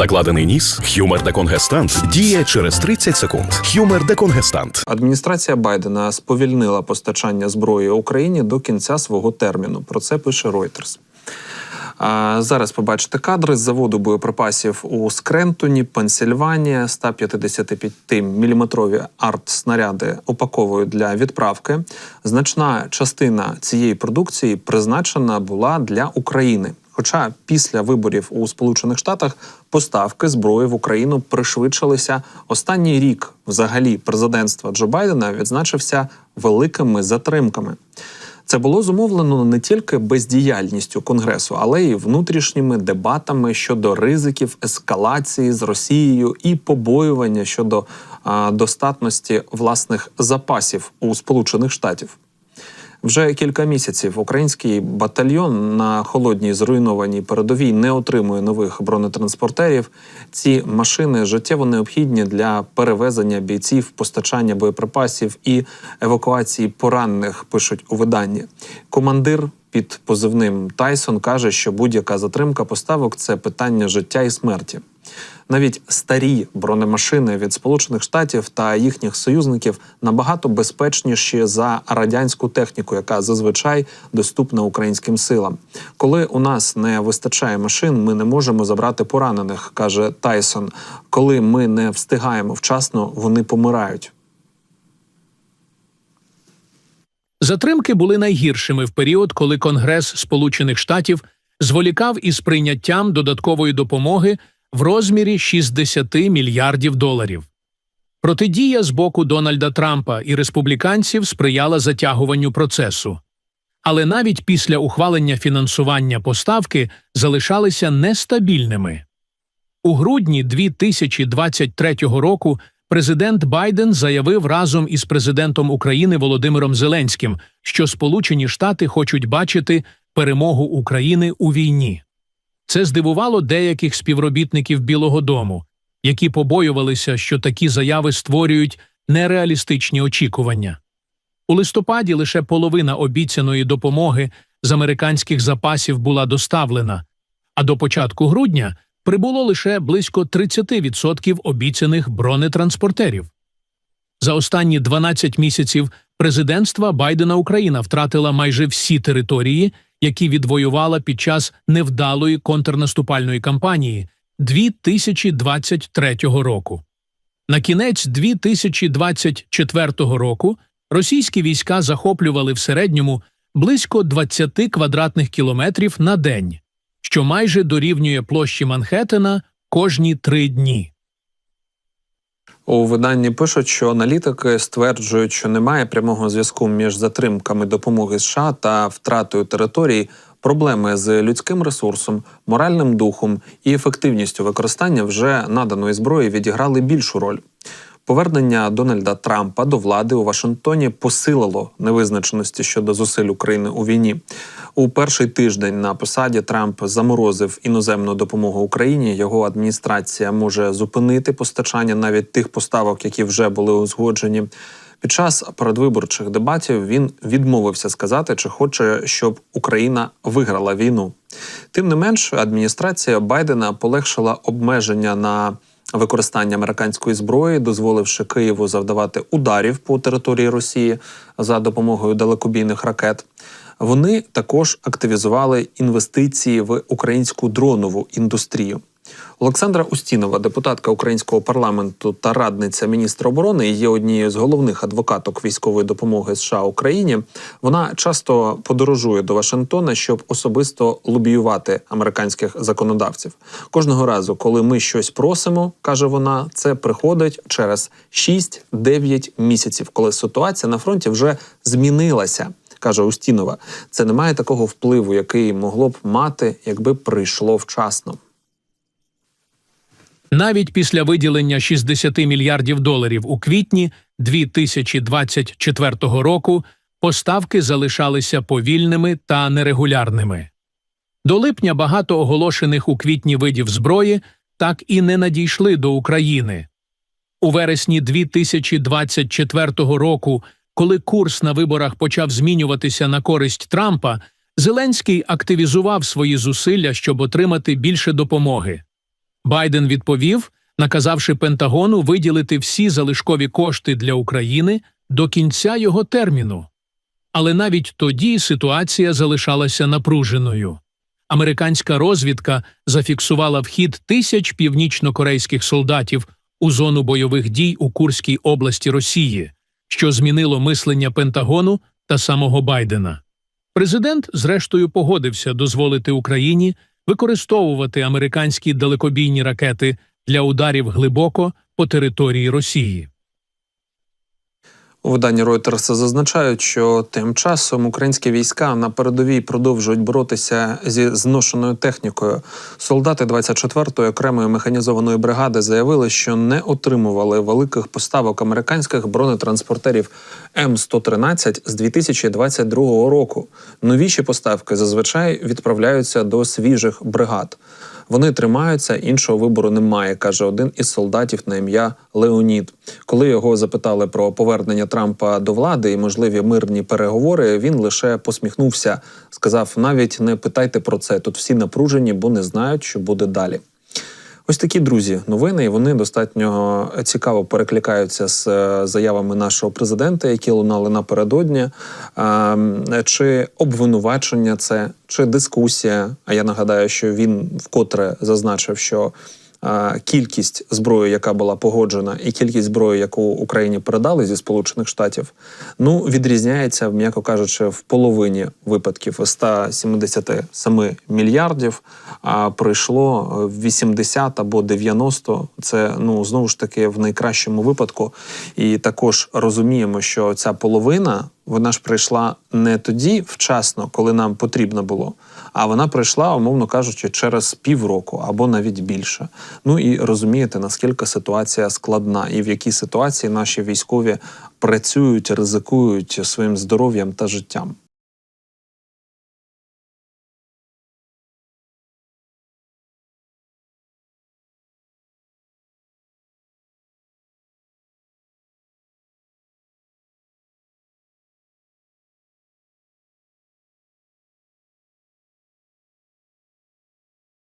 Закладений ніс, хюмер деконгестант діє через 30 секунд. Хюмер деконгестант. Адміністрація Байдена сповільнила постачання зброї Україні до кінця свого терміну. Про це пише Reuters. Зараз побачите кадри з заводу боєприпасів у Скрентоні, Пенсільванія. 155-мм арт-снаряди упаковують для відправки. Значна частина цієї продукції призначена була для України. Хоча після виборів у Сполучених Штатах поставки зброї в Україну пришвидшилися останній рік, взагалі, президентства Джо Байдена відзначився великими затримками. Це було зумовлено не тільки бездіяльністю конгресу, але й внутрішніми дебатами щодо ризиків ескалації з Росією і побоювання щодо а, достатності власних запасів у Сполучених Штатів. Вже кілька місяців український батальйон на холодній зруйнованій передовій не отримує нових бронетранспортерів. Ці машини життєво необхідні для перевезення бійців, постачання боєприпасів і евакуації поранених. Пишуть у виданні. Командир під позивним Тайсон каже, що будь-яка затримка поставок це питання життя і смерті. Навіть старі бронемашини від Сполучених Штатів та їхніх союзників набагато безпечніші за радянську техніку, яка зазвичай доступна українським силам. Коли у нас не вистачає машин, ми не можемо забрати поранених, каже Тайсон. Коли ми не встигаємо вчасно, вони помирають. Затримки були найгіршими в період, коли Конгрес Сполучених Штатів зволікав із прийняттям додаткової допомоги в розмірі 60 мільярдів доларів. Протидія з боку Дональда Трампа і республіканців сприяла затягуванню процесу. Але навіть після ухвалення фінансування поставки залишалися нестабільними. У грудні 2023 року президент Байден заявив разом із президентом України Володимиром Зеленським, що Сполучені Штати хочуть бачити перемогу України у війні. Це здивувало деяких співробітників Білого Дому, які побоювалися, що такі заяви створюють нереалістичні очікування. У листопаді лише половина обіцяної допомоги з американських запасів була доставлена, а до початку грудня прибуло лише близько 30% обіцяних бронетранспортерів. За останні 12 місяців президентства Байдена Україна втратила майже всі території, які відвоювала під час невдалої контрнаступальної кампанії 2023 року. На кінець 2024 року російські війська захоплювали в середньому близько 20 квадратних кілометрів на день, що майже дорівнює площі Манхеттена кожні три дні. У виданні пишуть, що аналітики стверджують, що немає прямого зв'язку між затримками допомоги США та втратою територій, проблеми з людським ресурсом, моральним духом і ефективністю використання вже наданої зброї відіграли більшу роль. Повернення Дональда Трампа до влади у Вашингтоні посилило невизначеності щодо зусиль України у війні. У перший тиждень на посаді Трамп заморозив іноземну допомогу Україні. Його адміністрація може зупинити постачання навіть тих поставок, які вже були узгоджені. Під час передвиборчих дебатів він відмовився сказати, чи хоче, щоб Україна виграла війну. Тим не менш, адміністрація Байдена полегшила обмеження на використання американської зброї, дозволивши Києву завдавати ударів по території Росії за допомогою далекобійних ракет. Вони також активізували інвестиції в українську дронову індустрію. Олександра Устінова, депутатка українського парламенту та радниця міністра оборони, є однією з головних адвокаток військової допомоги США Україні. Вона часто подорожує до Вашингтона, щоб особисто лобіювати американських законодавців. Кожного разу, коли ми щось просимо, каже вона, це приходить через 6-9 місяців, коли ситуація на фронті вже змінилася. Каже Устінова, це не має такого впливу, який могло б мати, якби прийшло вчасно. Навіть після виділення 60 мільярдів доларів у квітні 2024 року поставки залишалися повільними та нерегулярними. До липня багато оголошених у квітні видів зброї так і не надійшли до України. У вересні 2024 року, коли курс на виборах почав змінюватися на користь Трампа, Зеленський активізував свої зусилля, щоб отримати більше допомоги. Байден відповів, наказавши Пентагону виділити всі залишкові кошти для України до кінця його терміну. Але навіть тоді ситуація залишалася напруженою. Американська розвідка зафіксувала вхід тисяч північно-корейських солдатів у зону бойових дій у Курській області Росії, що змінило мислення Пентагону та самого Байдена. Президент, зрештою, погодився дозволити Україні використовувати американські далекобійні ракети для ударів глибоко по території Росії. У виданні Reuters зазначають, що тим часом українські війська на передовій продовжують боротися зі зношеною технікою. Солдати 24-ї окремої механізованої бригади заявили, що не отримували великих поставок американських бронетранспортерів М113 з 2022 року. Новіші поставки зазвичай відправляються до свіжих бригад. Вони тримаються, іншого вибору немає, каже один із солдатів на ім'я Леонід. Коли його запитали про повернення Трампа до влади і можливі мирні переговори, він лише посміхнувся. Сказав: навіть не питайте про це. Тут всі напружені, бо не знають, що буде далі. Ось такі друзі новини, і вони достатньо цікаво перекликаються з е, заявами нашого президента, які лунали напередодні. Чи обвинувачення це, чи дискусія? А я нагадаю, що він вкотре зазначив, що кількість зброї, яка була погоджена, і кількість зброї, яку Україні передали зі Сполучених Штатів, ну відрізняється, м'яко кажучи, в половині випадків із 177 мільярдів. А прийшло е, 80 або 90. Це ну знову ж таки в найкращому випадку. І також розуміємо, що ця половина вона ж прийшла не тоді вчасно, коли нам потрібно було, а вона прийшла, умовно кажучи, через півроку або навіть більше. Ну і розумієте, наскільки ситуація складна, і в якій ситуації наші військові працюють, ризикують своїм здоров'ям та життям.